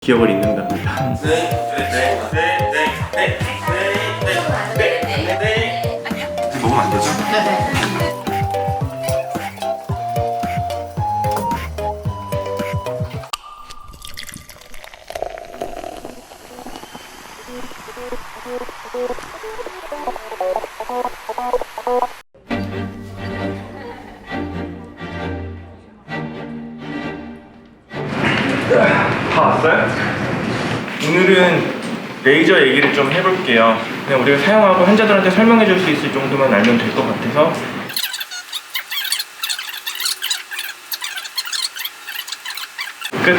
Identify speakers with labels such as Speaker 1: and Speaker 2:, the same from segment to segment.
Speaker 1: 기억을 잊는답니다. 먹으면 안 되죠? 다 왔어요? 오늘은 레이저 얘기를 좀 해볼게요. 그냥 우리가 사용하고 환자들한테 설명해 줄 수 있을 정도만 알면 될 것 같아서. 끝.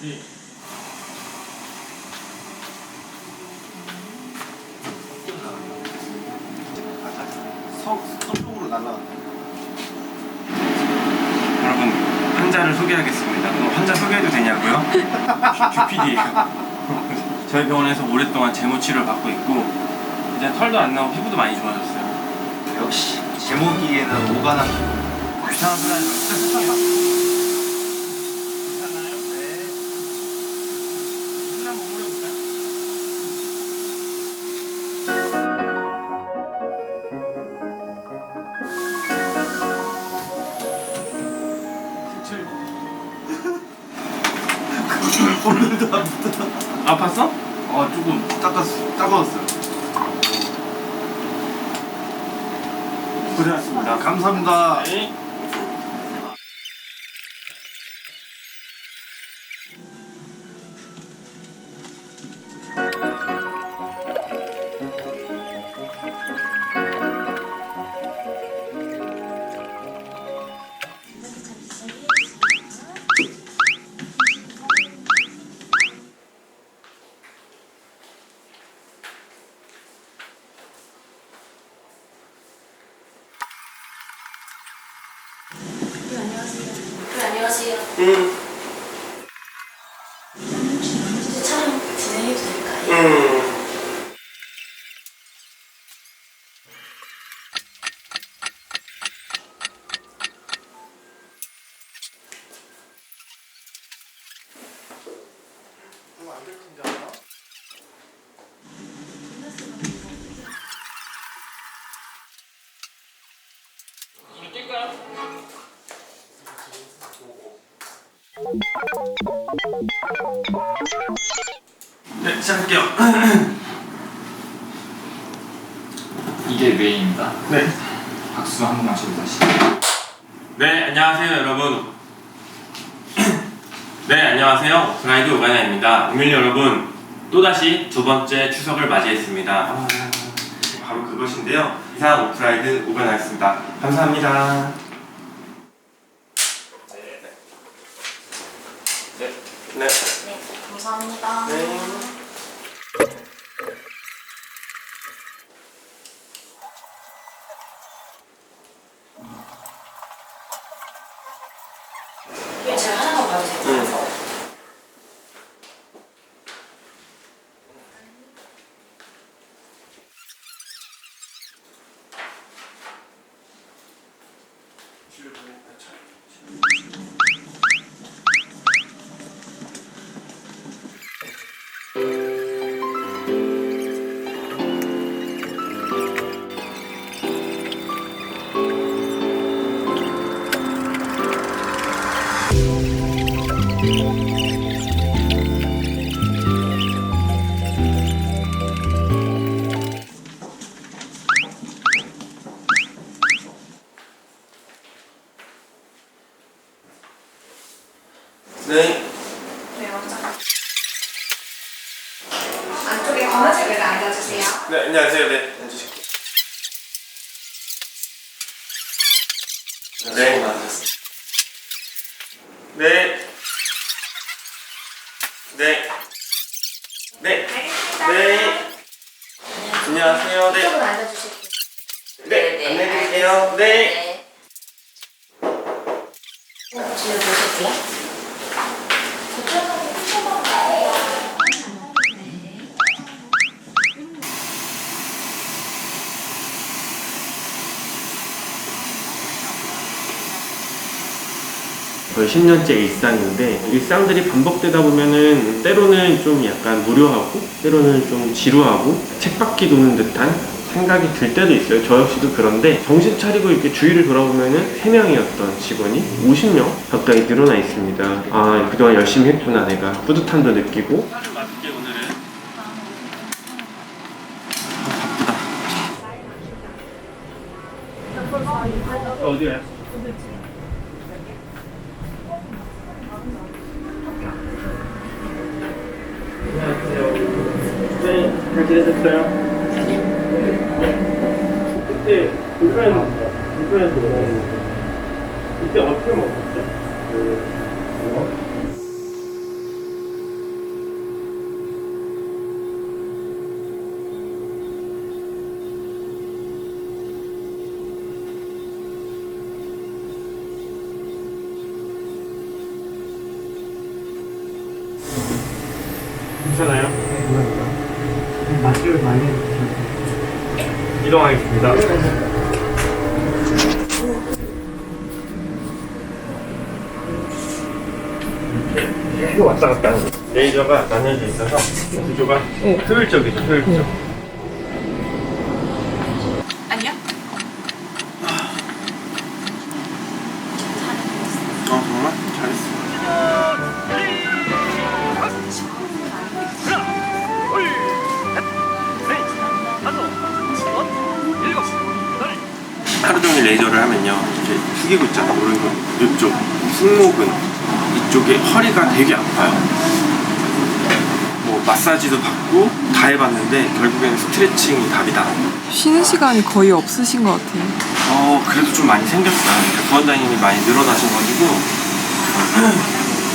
Speaker 1: 우리
Speaker 2: 서, 서쪽으로 날라갔다.
Speaker 1: 여러분 환자를 소개하겠습니다. 그럼 환자 소개해도 되냐고요? QPD예요. 저희 병원에서 오랫동안 제모 치료를 받고 있고 이제 털도 안 나고 피부도 많이 좋아졌어요.
Speaker 2: 역시 제목이에는 오가나
Speaker 1: 이상한 소리 하지 마세요.
Speaker 2: 오늘도 안 붙어.
Speaker 1: 아팠어?
Speaker 2: 어 조금 따갔어, 따가웠어요.
Speaker 1: 고생하셨습니다.
Speaker 2: 감사합니다.
Speaker 1: 네.
Speaker 3: 네,
Speaker 1: 시작할게요.
Speaker 4: 이게 메인입니다.
Speaker 1: 네.
Speaker 4: 박수 한 번만 쳐도 다시.
Speaker 1: 네, 안녕하세요, 여러분. 네, 안녕하세요. 브라이드 오가나입니다. 오늘 여러분, 또다시 두 번째 추석을 맞이했습니다. 아, 바로 그것인데요. 이상 오프라이드 오가나였습니다. 감사합니다. 네, 네.
Speaker 3: 네, 감사합니다.
Speaker 1: 네.
Speaker 3: 제가 하나만 봐도 될까요?
Speaker 1: 네.
Speaker 5: 네 안쪽에 검은색을 앉아주세요.
Speaker 1: 네, 안녕하세요. 네, 앉으실게요. 네. 네. 네. 네. 네. 안녕하세요. 네.
Speaker 3: 이쪽으로 앉아주실게요.
Speaker 1: 네. 안내드릴게요. 네.
Speaker 3: 지금 보실게요.
Speaker 1: 거의 10년째 일상인데 일상들이 반복되다 보면은 때로는 좀 약간 무료하고 때로는 좀 지루하고 책바퀴 도는 듯한 생각이 들 때도 있어요. 저 역시도 그런데 정신 차리고 이렇게 주위를 돌아보면은 3명이었던 직원이 50명 가까이 늘어나 있습니다. 아, 그동안 열심히 했구나 내가 뿌듯함도 느끼고 오늘은 바쁘다. 어디야? 안녕하세요. 네, 잘 지내셨어요? 그때 불편, 불편해서 먹었는데 그때 어떻게 먹었죠? 괜찮아요? 맛을 많이 이동하겠습니다. 계속 왔다 갔다 하는. 레이저가 나뉘어져 있어서 구조가 효율적이죠, 효율적. 승모근 이쪽에 허리가 되게 아파요 뭐 마사지도 받고 다 해봤는데 결국에는 스트레칭이 답이다
Speaker 5: 쉬는 시간이 거의 없으신 것 같아요.
Speaker 1: 어 그래도 좀 많이 생겼어요 부원장님이 많이 늘어나셔가지고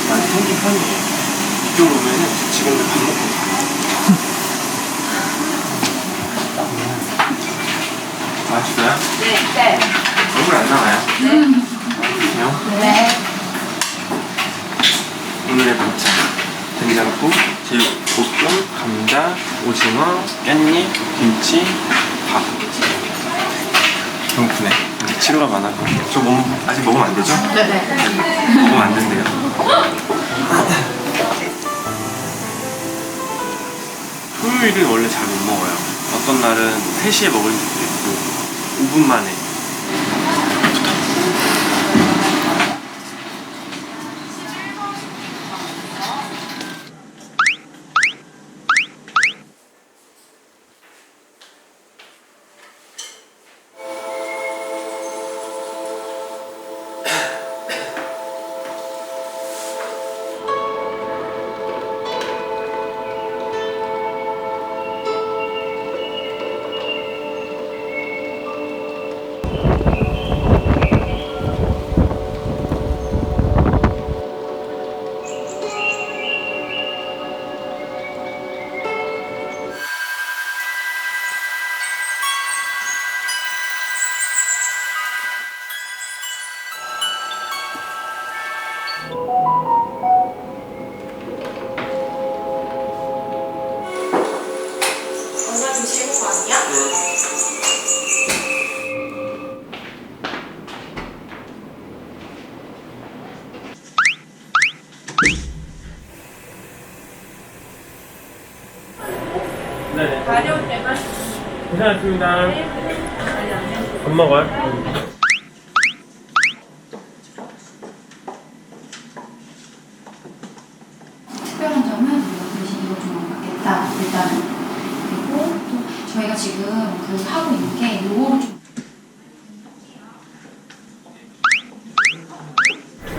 Speaker 1: 많이 생긴 편이에요 이쪽으로 오면은 직원들 밥 먹고. 맛있어요?
Speaker 3: 네. 네.
Speaker 1: 얼굴 안 나와요? 네. 그래요?
Speaker 3: 네.
Speaker 1: 오늘의 반찬 된장국, 제육, 볶음, 감자, 오징어, 깻잎, 김치, 밥. 배고프네. 치료가 많아서. 저 먹, 아직 먹으면 안 되죠?
Speaker 3: 네.
Speaker 1: 먹으면 안 된대요. 토요일은 원래 잘 못 먹어요. 어떤 날은 3시에 먹을 수도 있고 5분 만에
Speaker 3: 원장님 질문 아니야?
Speaker 1: 네. 고생하셨습니다. 밥 먹어요?
Speaker 6: 특별한 점은 우리가 대신 이거 좀 받겠다 일단은 그리고 또 저희가 지금 그 하고 있는 게 요거를 좀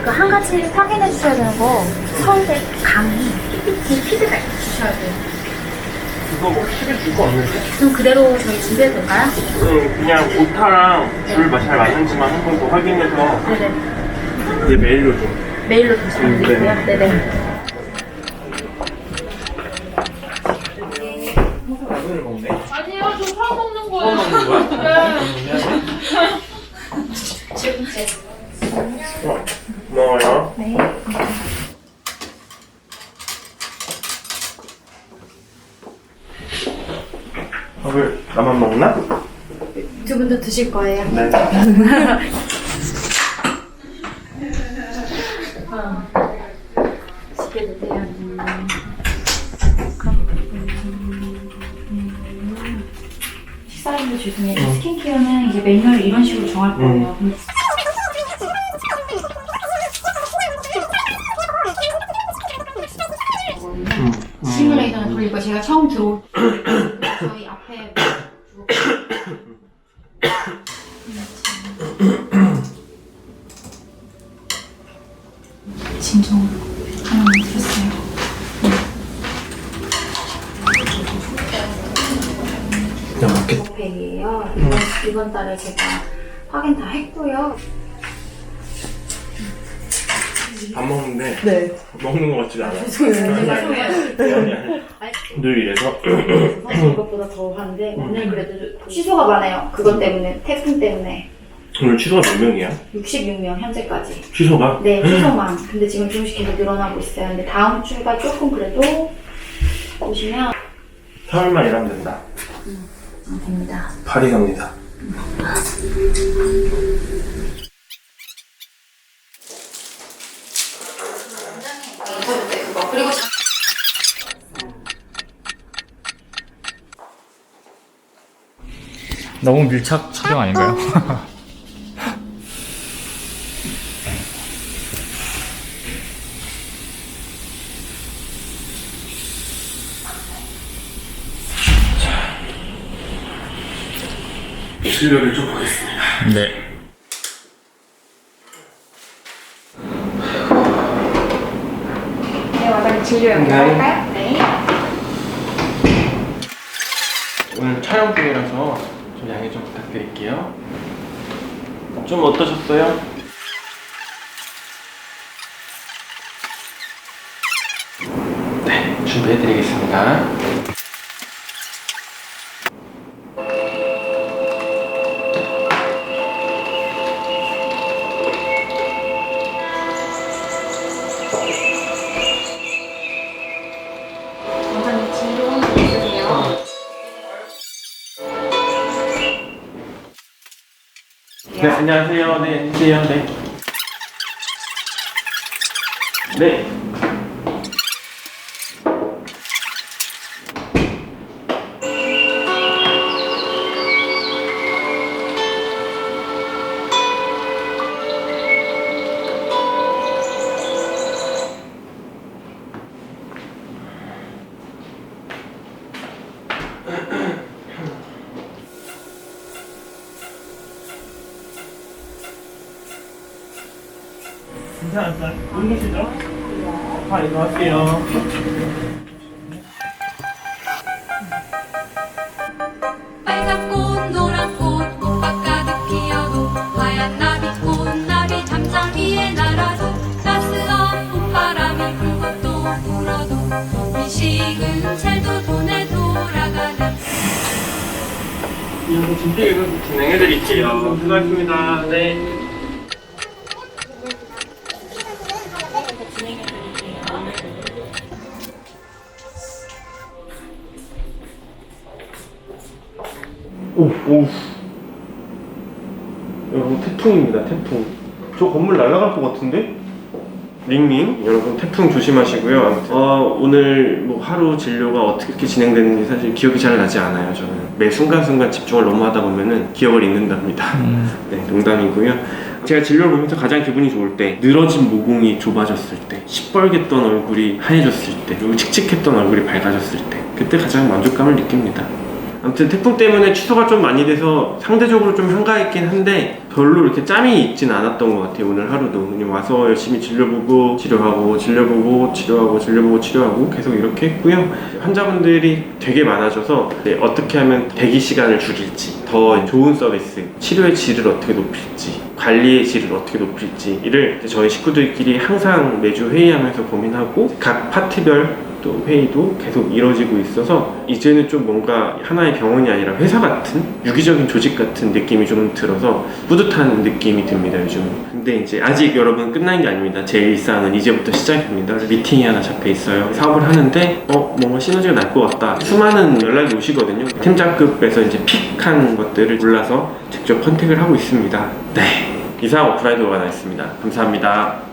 Speaker 7: 그 한 가지 확인해 주셔야 되는 거 서울대 강의 PPT 피드백 주셔야 돼요.
Speaker 1: 그거 뭐 시계 줄거 없는데?
Speaker 7: 그럼 그대로 저희 준비해도 될까요?
Speaker 1: 응, 그냥 오타랑 줄잘 맞는지만 한 번 더 확인해서
Speaker 7: 네네.
Speaker 1: 내 메일로 좀.
Speaker 7: 메일로 다시 보내드릴게요. 네네.
Speaker 1: 오늘 먹네.
Speaker 3: 아니요, 저 처음 먹는
Speaker 1: 어.
Speaker 7: 네.
Speaker 1: 밥을 나만 먹나?
Speaker 7: 두 분도 드실 거예요?
Speaker 1: 네.
Speaker 7: 쉽게 드세요.
Speaker 6: 죄송해요. 스킨케어는 이제 매뉴얼 이런 식으로 정할 거예요. 시뮬레이터는 돌리고 제가 처음 들어올 때 저희 앞에 진정으로 하나 드렸어요.
Speaker 1: 나 먹겠다.
Speaker 7: 팩이에요. 이번, 이번 달에 제가 확인 다 했고요.
Speaker 1: 밥 먹는데
Speaker 5: 네.
Speaker 1: 먹는 것 같지가 않아.
Speaker 7: 죄송해요.
Speaker 1: 아니, 아니. 늘 이래서
Speaker 7: 사실 이것보다 더 하는데 오늘 그래도 취소가 많아요. 그것 때문에 태풍 때문에
Speaker 1: 오늘 취소가 몇 명이야?
Speaker 7: 66명 현재까지.
Speaker 1: 취소가?
Speaker 7: 네, 취소만. 근데 지금 조금씩 계속 늘어나고 있어요. 근데 다음 주가 조금 그래도 보시면
Speaker 1: 사흘만 일하면 된다.
Speaker 7: 안 됩니다.
Speaker 1: 파리 갑니다.
Speaker 4: 너무 밀착 촬영 아닌가요?
Speaker 1: 실력을 좀 보겠습니다.
Speaker 4: 네.
Speaker 7: 네, 와다니 진료 연결할까요? 네.
Speaker 1: 오늘 촬영 중이라서 좀 양해 좀 부탁드릴게요. 좀 어떠셨어요? 네, 준비해드리겠습니다. 네, 안녕하세요. 네. 네. 힘드시죠? 아, 이거 할게요.
Speaker 8: 빨간 꽃 노란 꽃 꽃밭 가득 피어도 하얀 나비 꽃 나비 잠장 위에 날아도 따스한 봄바람이 불고 또 불어도 미식은 찰도 돈에 돌아가는
Speaker 1: 이거 준비 진행해드릴게요. 수고하셨습니다. 네. 오, 오. 여러분 태풍입니다. 태풍. 저 건물 날아갈 것 같은데? 링링 여러분 태풍 조심하시고요. 아무튼 어, 오늘 뭐 하루 진료가 어떻게 진행되는지 사실 기억이 잘 나지 않아요. 저는 매 순간순간 집중을 너무 하다 보면은 기억을 잃는답니다. 네, 농담이고요. 제가 진료를 보면서 가장 기분이 좋을 때 늘어진 모공이 좁아졌을 때 시뻘갰던 얼굴이 하얘졌을 때 그리고 칙칙했던 얼굴이 밝아졌을 때 그때 가장 만족감을 느낍니다. 아무튼 태풍 때문에 취소가 좀 많이 돼서 상대적으로 좀 한가했긴 한데 별로 이렇게 짬이 있진 않았던 것 같아요 오늘 하루도. 그냥 와서 열심히 진료보고 치료하고 진료보고 치료하고 진료보고 치료하고 계속 이렇게 했고요. 환자분들이 되게 많아져서 어떻게 하면 대기 시간을 줄일지 더 좋은 서비스 치료의 질을 어떻게 높일지 관리의 질을 어떻게 높일지 이를 이제 저희 식구들끼리 항상 매주 회의하면서 고민하고 각 파트별 또 회의도 계속 이뤄지고 있어서 이제는 좀 뭔가 하나의 병원이 아니라 회사 같은 유기적인 조직 같은 느낌이 좀 들어서 뿌듯한 느낌이 듭니다 요즘. 근데 이제 아직 여러분 끝난 게 아닙니다. 제 일상은 이제부터 시작입니다. 미팅이 하나 잡혀 있어요. 사업을 하는데 어 뭔가 시너지가 날 것 같다. 수많은 연락이 오시거든요. 팀장급에서 이제 픽한 것들을 골라서 직접 컨택을 하고 있습니다. 네. 이상 오프라인 도가 나왔습니다. 감사합니다